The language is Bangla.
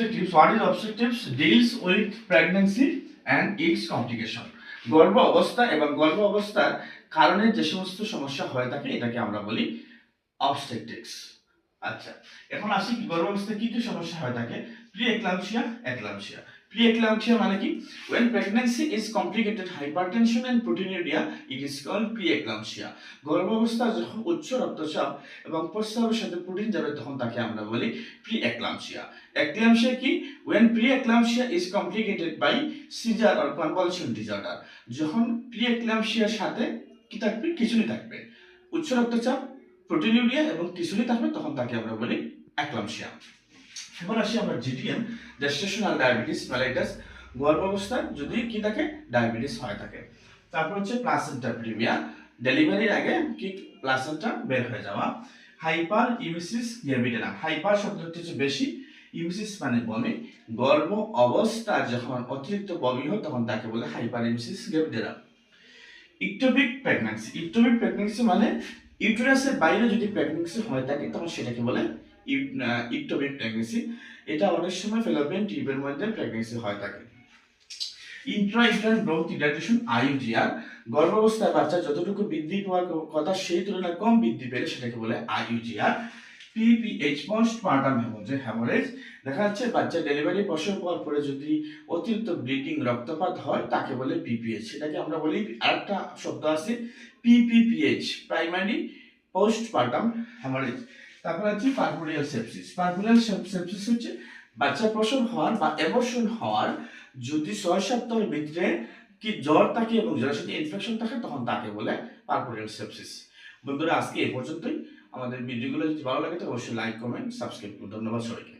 Objectives, what is obstetrics? deals with pregnancy and its complication. গর্ভ অবস্থা এবং গর্ভ অবস্থার কারণে যে সমস্ত সমস্যা হয়ে থাকে এটাকে আমরা বলি অবস্টেটিক্স আচ্ছা এখন আসি গর্ভ অবস্থায় কি কি সমস্যা হয়ে থাকে? প্রি এক্লামশিয়া এক্লামসিয়া এক্লামসিয়া মানে কি when pregnancy is complicated hypertension and proteinuria it is called pre-eclampsia গর্ভ অবস্থা যখন উচ্চ রক্তচাপ এবং প্রস্রাবের সাথে প্রোটিন যাবে তখন তাকে আমরা বলি এক্লামসিয়া এক্লামসিয়া কি when pre-eclampsia is complicated by seizure or convulsion disorder যখন pre-eclampsiaর সাথে কি থাকবে খিচুড়ি থাকবে উচ্চ রক্তচাপ প্রোটিনিউরিয়া এবং খিচুড়ি থাকবে তখন তাকে আমরা বলি অ্যাক্লামসিয়া এবার আসি আমরা জিটিএম জেস্টেশনাল ডায়াবেটিস মেলাইটাস গর্ভাবস্থায় যদি কি থাকে ডায়াবেটিস হয় থাকে। তারপর হচ্ছে প্লাসেন্টা প্রিমিয়া ডেলিভারির আগে কি প্লাসেন্টা বের হয়ে যাওয়া। হাইপার ইমিসিস গ্যাভিডেনা হাইপার শব্দটি হচ্ছে বেশি ইমিসিস মানে বমি। গর্ভ অবস্থা যখন অতিরিক্ত বমি হয়, তখন তাকে বলে hyperemesis gravidarum ectopic pregnancy ectopic pregnancy মানে ইউটেরাসের বাইরে যদি প্রেগন্যান্সি হয়ে থাকে, তখন সেটাকে বলে ইকটোপিক প্রেগন্যান্সি এটা অনেক সময় ফেলোপিয়ান টিউবের মধ্যে প্রেগন্যান্সি হয়ে থাকে ইন্ট্রা ইন্টার গ্রোথ ইডাটেশন আইইউজিআর গর্ভাবস্থায় বাচ্চা যতটুকু বৃদ্ধি পাওয়ার কথা সেই তুলনায় কম বৃদ্ধি পেলে সেটাকে বলে IUGR PPH postpartum haemorrhage দেখা যাচ্ছে বাচ্চা ডেলিভারি প্রসব হওয়ার পরে যদি অতিরিক্ত ব্লিডিং রক্তপাত হয়, তাকে বলে পিপিএইচ সেটাকে আমরা বলি আরেকটা শব্দ আছে PPPH primary postpartum haemorrhage তারপর হচ্ছে পারপুরিয়াল সেপসিস। পারপুরিয়াল সেপসিস হচ্ছে বাচ্চা প্রসব হওয়ার বা অ্যাবর্শন হওয়ার যদি ছয় সপ্তাহের ভিতরে কি জ্বর থাকে এবং জ্বরের সাথে ইনফেকশন থাকে, তখন তাকে বলে পারপুরিয়াল সেপসিস। বন্ধুরা, আজকে এ পর্যন্তই। আমাদের ভিডিওগুলো যদি ভালো লাগে, তো অবশ্যই লাইক কমেন্ট সাবস্ক্রাইব করুন। ধন্যবাদ সবাইকে।